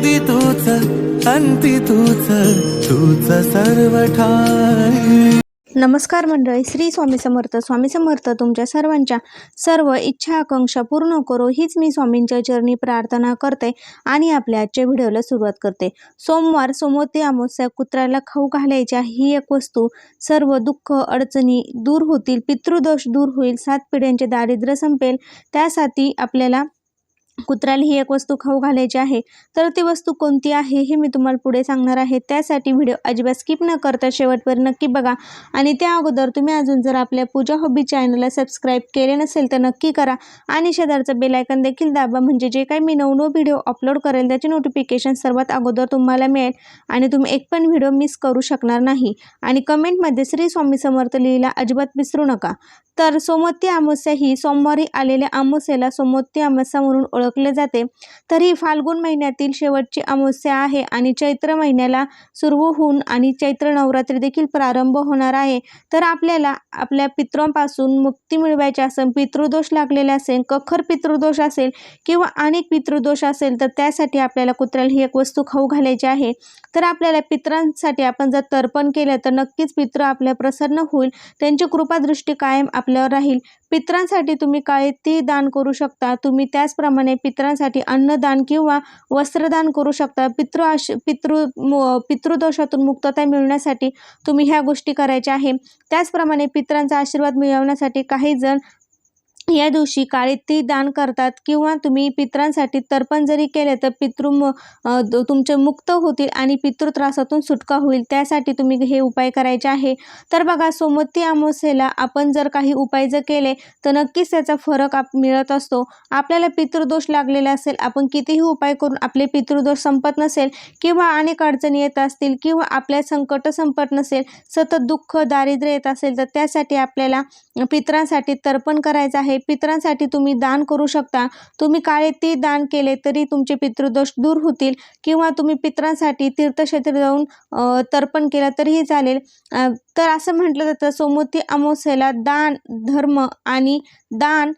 आधी तूच अंती तूच तूच सर्व ठाई नमस्कार मंडळी श्री स्वामी समर्थ. स्वामी समर्थ तुमच्या सर्वांच्या सर्व इच्छा आकांक्षा पूर्ण करो. हीच मी स्वामींच्या चरणी प्रार्थना करते आणि आपल्या आजच्या व्हिडिओला सुरुवात करते. सोमवार सोमवती अमावस्या कुत्र्याला खाऊ घालायच्या ही एक वस्तू. सर्व दुःख अडचणी दूर होतील पितृदोष दूर होईल सात पिढ्यांचे दारिद्र्य संपेल. त्यासाठी आपल्याला कुत्र्याला ही एक वस्तू खाऊ घालायची आहे तर ती वस्तू कोणती आहे हे मी तुम्हाला पुढे सांगणार आहे. त्यासाठी व्हिडिओ अजिबात स्किप न करता शेवटपर्यंत नक्की बघा. आणि त्या अगोदर तुम्ही अजून जर आपल्या पूजा हॉबी चॅनलला सबस्क्राईब केले नसेल तर नक्की करा. आणि शेजारचं बेलायकन देखील दाबा म्हणजे जे काही मी नवनव व्हिडिओ अपलोड करेल त्याचे नोटिफिकेशन सर्वात अगोदर तुम्हाला मिळेल. आणि तुम्ही एक पण व्हिडिओ मिस करू शकणार नाही. आणि कमेंटमध्ये श्री स्वामी समर्थ लिहिला अजिबात विसरू नका. तर सोमवती अमावस्या ही सोमवारी आलेल्या अमावस्येला सोमवती अमावस्या म्हणून ओळखले जाते. तर ही फाल्गुन महिन्यातील शेवटची अमावस्या आहे आणि चैत्र महिन्याला सुरू होऊन आणि चैत्र नवरात्री देखील प्रारंभ होणार आहे. तर आपल्याला आपल्या पितृंपासून मुक्ती मिळवायची असेल पितृदोष लागलेले असेल कखर पितृदोष असेल किंवा अनेक पितृदोष असेल तर त्यासाठी आपल्याला कुत्र्याला ही एक वस्तू खाऊ घालायची आहे. तर आपल्याला पितरांसाठी आपण जर तर्पण केलं तर नक्कीच पितृ आपल्या प्रसन्न होईल. त्यांची कृपादृष्टी कायम आपल्यावर राहील. पित्रांसाठी तुम्ही काय ते दान करू शकता? तुम्ही त्याचप्रमाणे पितरांसाठी अन्नदान किंवा वस्त्रदान करू शकता. पितृ आश पितृ पितृदोषातून मुक्तता मिळवण्यासाठी तुम्ही ह्या गोष्टी करायच्या आहे. त्याचप्रमाणे पितरांचा आशीर्वाद मिळवण्यासाठी काही जण या दिवशी काळी ती दान करतात किंवा तुम्ही पितरांसाठी तर्पण जरी केले तर पितृ म- द- तुमचे मुक्त होतील आणि पितृ त्रासातून सुटका होईल. त्यासाठी तुम्ही हे उपाय करायचे आहे. तर बघा सोमती अमावस्येला आपण जर काही उपाय जर केले तर नक्कीच त्याचा फरक आप मिळत असतो. आपल्याला पितृदोष लागलेला असेल आपण कितीही उपाय करून आपले पितृदोष संपत नसेल किंवा अनेक अडचणी येत असतील किंवा आपल्या संकट संपत नसेल सतत दुःख दारिद्र्य येत असेल तर त्यासाठी आपल्याला पितरांसाठी तर्पण करायचं आहे. पितरांसाठी तुम्ही दान करू शकता. तुम्ही काळे ते दान केले तरी तुमचे पितृदोष दूर होतील किंवा तुम्ही पितरांसाठी तीर्थक्षेत्र जाऊन तर्पण केला तरीही चालेल. तर असं म्हटलं जातं सोमवती अमावस्येला दान धर्म आणि दान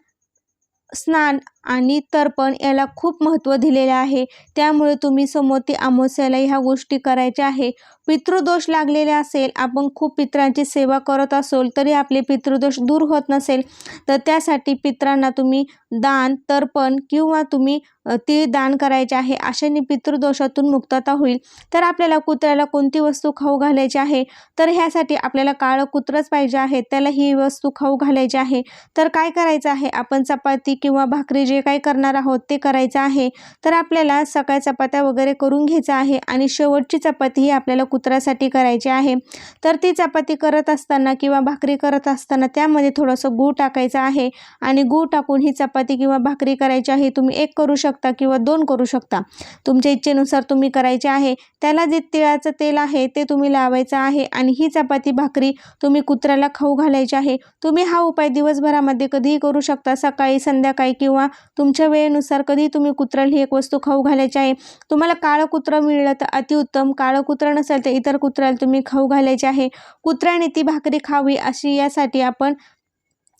स्नान आणि तर्पण याला खूप महत्त्व दिलेले आहे. त्यामुळे तुम्ही सोमवती अमावस्याला ह्या गोष्टी करायच्या आहे. पितृदोष लागलेले असेल आपण खूप पितरांची सेवा करत असोल तरी आपले पितृदोष दूर होत नसेल. तर त्यासाठी पितरांना तुम्ही दान तर्पण किंवा तुम्ही ते दान करायचे आहे अशाने पितृदोषातून मुक्तता होईल. तर आपल्याला कुत्र्याला कोणती वस्तू खाऊ घालायची आहे? तर ह्यासाठी आपल्याला काळं कुत्रंच पाहिजे आहे त्याला ही वस्तू खाऊ घालायची आहे. तर काय करायचं आहे? आपण चपाती किंवा भाकरी जे काही करणार आहोत ते करायचं आहे. तर आपल्याला सकाळी चपात्या वगैरे करून घ्यायचं आहे आणि शेवटची चपाती ही आपल्याला कुत्र्यासाठी करायची आहे. तर ती चपाती करत असताना किंवा भाकरी करत असताना त्यामध्ये थोडंसं गूळ टाकायचं आहे आणि गूळ टाकून ही चपाती किंवा भाकरी करायची आहे तुम्ही एक करू शकता किंवा दोन करू शकता. तुमच्या इच्छेनुसार तुम्ही करायचे आहे. त्याला जे तिळाचं तेल आहे ते तुम्ही लावायचं आहे आणि ही चपाती भाकरी तुम्ही कुत्र्याला खाऊ घालायची आहे. तुम्ही हा उपाय दिवसभरामध्ये कधीही करू शकता. सकाळी संध्याकाळी किंवा तुमच्या वेळेनुसार कधी तुम्ही कुत्र्याला ही एक वस्तू खाऊ घालायची आहे. तुम्हाला काळं कुत्रं मिळलं तर अतिउत्तम काळं कुत्रं नसेल तर इतर कुत्र्याला तुम्ही खाऊ घालायचे आहे. कुत्र्याने ती भाकरी खावी अशी यासाठी आपण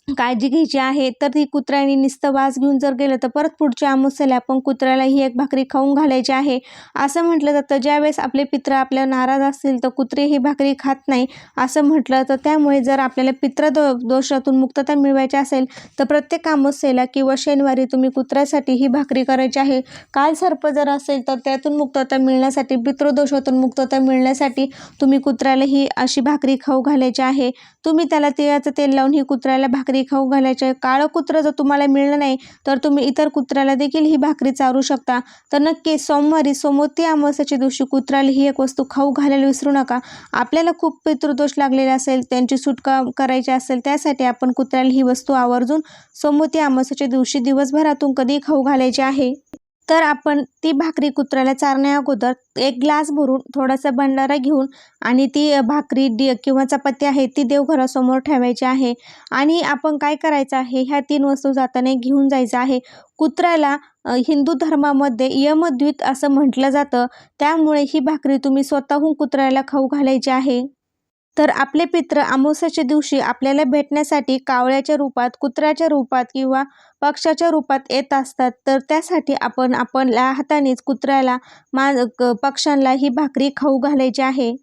काळजी घ्यायची आहे तर ती कुत्र्याने नुसतं वास घेऊन जर गेलं तर परत पुढच्या अमावस्येला आपण कुत्र्याला ही एक भाकरी खाऊन घालायची आहे. असं म्हटलं जातं ज्यावेळेस आपले पित्र आपल्या नाराज असतील तर कुत्रे ही भाकरी खात नाही असं म्हटलं तर त्यामुळे जर आपल्याला पित्र दो दोषातून मुक्तता मिळवायची असेल तर प्रत्येक अमावस्येला किंवा शनिवारी तुम्ही कुत्र्यासाठी ही भाकरी करायची आहे. काल सर्प जर असेल तर त्यातून मुक्तता मिळण्यासाठी पितृदोषातून मुक्तता मिळण्यासाठी तुम्ही कुत्र्याला ही अशी भाकरी खाऊ घालायची आहे. तुम्ही त्याला तिळाचं तेल लावून ही कुत्र्याला भाकरी खाऊ घालायचे आहे काळं कुत्रं जर तुम्हाला मिळलं नाही तर तुम्ही इतर कुत्र्याला देखील ही भाकरी चारू शकता. तर नक्की सोमवारी सोमवती अमावस्याच्या दिवशी कुत्र्याला ही एक वस्तू खाऊ घालायला विसरू नका. आपल्याला खूप पितृदोष लागलेला असेल त्यांची सुटका करायची असेल त्यासाठी आपण कुत्र्याला ही वस्तू आवर्जून सोमवती अमावस्याच्या दिवशी दिवसभरातून कधी खाऊ घालायची आहे? तर आपण ती भाकरी कुत्र्याला चारण्या अगोदर एक ग्लास भरून थोडासा भंडारा घेऊन आणि ती भाकरी डी किंवा चपाती आहे ती देवघरासमोर ठेवायची आहे. आणि आपण काय करायचं आहे ह्या तीन वस्तू जाताना घेऊन जायचं आहे. कुत्र्याला हिंदू धर्मामध्ये यमद्वित असं म्हटलं जातं. त्यामुळे ही भाकरी तुम्ही स्वतःहून कुत्र्याला खाऊ घालायची आहे. तर आपले पित्र अमावस्याच्या दिवशी आपल्याला भेटण्यासाठी कावळ्याच्या रूपात कुत्र्याच्या रूपात किंवा पक्षाच्या रूपात येत असतात. तर त्यासाठी आपण आपल्या हातानेच कुत्र्याला मा क- पक्ष्यांना ही भाकरी खाऊ घालायची आहे.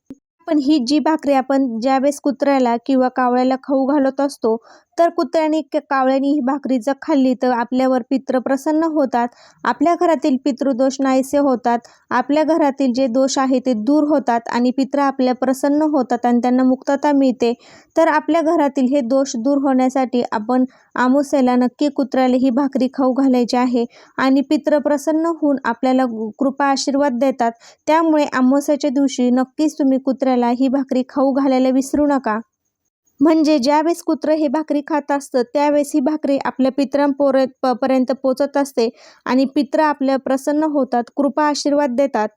पण ही जी भाकरी आपण ज्यावेळेस कुत्र्याला किंवा कावळ्याला खाऊ घालत असतो तर कुत्र्याने क- कावळ्याने ही भाकरी जर खाल्ली तर आपल्यावर पित्र प्रसन्न होतात. आपल्या घरातील पितृदोष नाहीसे होतात. आपल्या घरातील जे दोष आहे ते दूर होतात आणि पित्र आपल्या प्रसन्न होतात आणि त्यांना मुक्तता मिळते. तर आपल्या घरातील हे दोष दूर होण्यासाठी आपण आमुसेला नक्की कुत्र्याला ही भाकरी खाऊ घालायची आहे आणि पित्र प्रसन्न होऊन आपल्याला कृपा आशीर्वाद देतात. त्यामुळे आमोस्याच्या दिवशी नक्कीच तुम्ही कुत्र्याला ही भाकरी खाऊ घालायला विसरू नका. म्हणजे ज्यावेळेस कुत्रं हे भाकरी खात असतं त्यावेळेस ही भाकरी आपल्या पित्रांपोर प- पर्यंत पोचत असते आणि पित्र आपल्या प्रसन्न होतात कृपा आशीर्वाद देतात.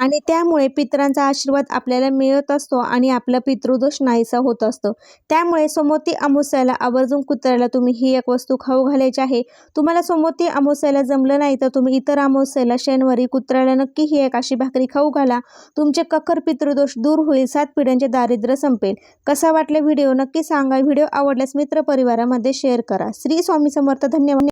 आणि त्यामुळे पितरांचा आशीर्वाद आपल्याला मिळत असतो आणि आपला पितृदोष नाहीसा होत असतो. त्यामुळे सोमोती अमावस्याला आवर्जून कुत्र्याला तुम्ही ही एक वस्तू खाऊ घालायची आहे. तुम्हाला सोमोती अमावस्याला जमलं नाही तर तुम्ही इतर अमावस्याला शनिवारी कुत्र्याला नक्की ही एक अशी भाकरी खाऊ घाला. तुमचे ककर पितृदोष दूर होईल सात पिढ्यांचे दारिद्र्य संपेल. कसा वाटला व्हिडिओ नक्की सांगा. व्हिडिओ आवडल्यास मित्रपरिवारामध्ये शेअर करा. श्री स्वामी समर्थ. धन्यवाद.